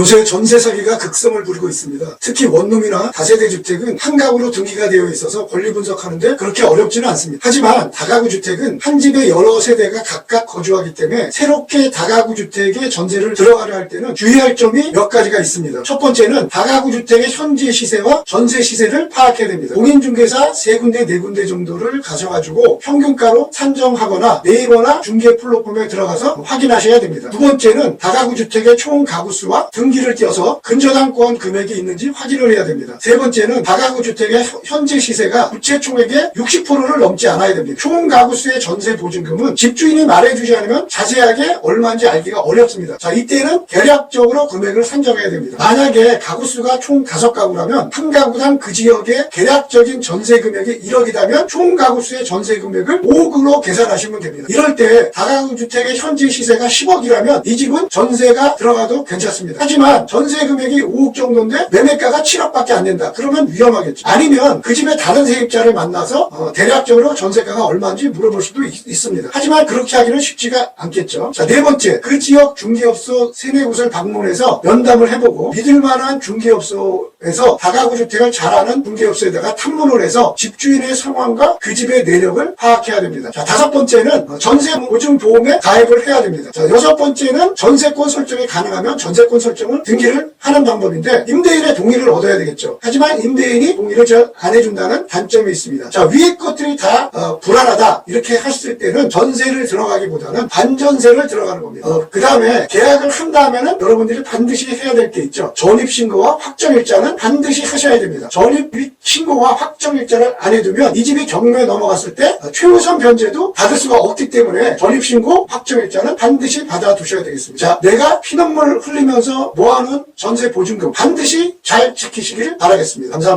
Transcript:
요새 전세 사기가 극성을 부리고 있습니다. 특히 원룸이나 다세대 주택은 한가구로 등기가 되어 있어서 권리 분석하는데 그렇게 어렵지는 않습니다. 하지만 다가구 주택은 한 집에 여러 세대가 각각 거주하기 때문에 새롭게 다가구 주택에 전세를 들어가려 할 때는 주의할 점이 몇 가지가 있습니다. 첫 번째는 다가구 주택의 현재 시세와 전세 시세를 파악해야 됩니다. 공인중개사 세 군데 네 군데 정도를 가셔가지고 평균가로 산정하거나 네이버나 중개 플랫폼에 들어가서 확인하셔야 됩니다. 두 번째는 다가구 주택의 총 가구 수와 등 기를 띄어서 근저당권 금액이 있는지 확인을 해야 됩니다. 세 번째는 다가구 주택의 현- 현재 시세가 부채 총액의 60%를 넘지 않아야 됩니다. 총 가구 수의 전세 보증금은 집주인이 말해주지 않으면 자세하게 얼마인지 알기가 어렵습니다. 자, 이때는 대략적으로 금액을 산정해야 됩니다. 만약에 가구 수가 총 다섯 가구라면 한 가구당 그 지역의 대략적인 전세 금액이 1억이라면 총 가구 수의 전세 금액을 5억으로 계산하시면 됩니다. 이럴 때 다가구 주택의 현재 시세가 10억이라면 이 집은 전세가 들어가도 괜찮습니다. 하지만 전세 금액이 5억 정도인데 매매가가 7억밖에 안 된다. 그러면 위험하겠죠. 아니면 그 집에 다른 세입자를 만나서 어, 대략적으로 전세가가 얼마인지 물어볼 수도 있, 습니다 하지만 그렇게 하기는 쉽지가 않겠죠. 자, 네 번째. 그 지역 중개업소 세네 곳을 방문해서 면담을 해보고 믿을만한 중개업소에서 다가구 주택을 잘하는 중개업소에다가 탐문을 해서 집주인의 상황과 그 집의 내력을 파악해야 됩니다. 자, 다섯 번째는 어, 전세 보증 보험에 가입을 해야 됩니다. 자, 여섯 번째는 전세권 설정이 가능하면 전세권 설정 을 등기를 하는 방법인데 임대인의 동의를 얻어야 되겠죠. 하지만 임대인이 동의를 잘 안 해준다는 단점이 있습니다. 자, 위에 것들이 다 어, 불안하다 이렇게 했을 때는 전세를 들어가기보다는 반전세를 들어가는 겁니다. 그 다음에 계약을 한 다음에는 여러분들이 반드시 해야 될 게 있죠. 전입신고와 확정일자는 반드시 하셔야 됩니다. 전입신고와 확정일자를 안 해두면 이 집이 경매에 넘어갔을 때 어, 최우선 변제도 받을 수가 없기 때문에 전입신고 확정일자는 반드시 받아두셔야 되겠습니다. 자, 내가 피눈물 흘리면서 모아놓은 전세 보증금 반드시 잘 지키시길 바라겠습니다. 감사합니다.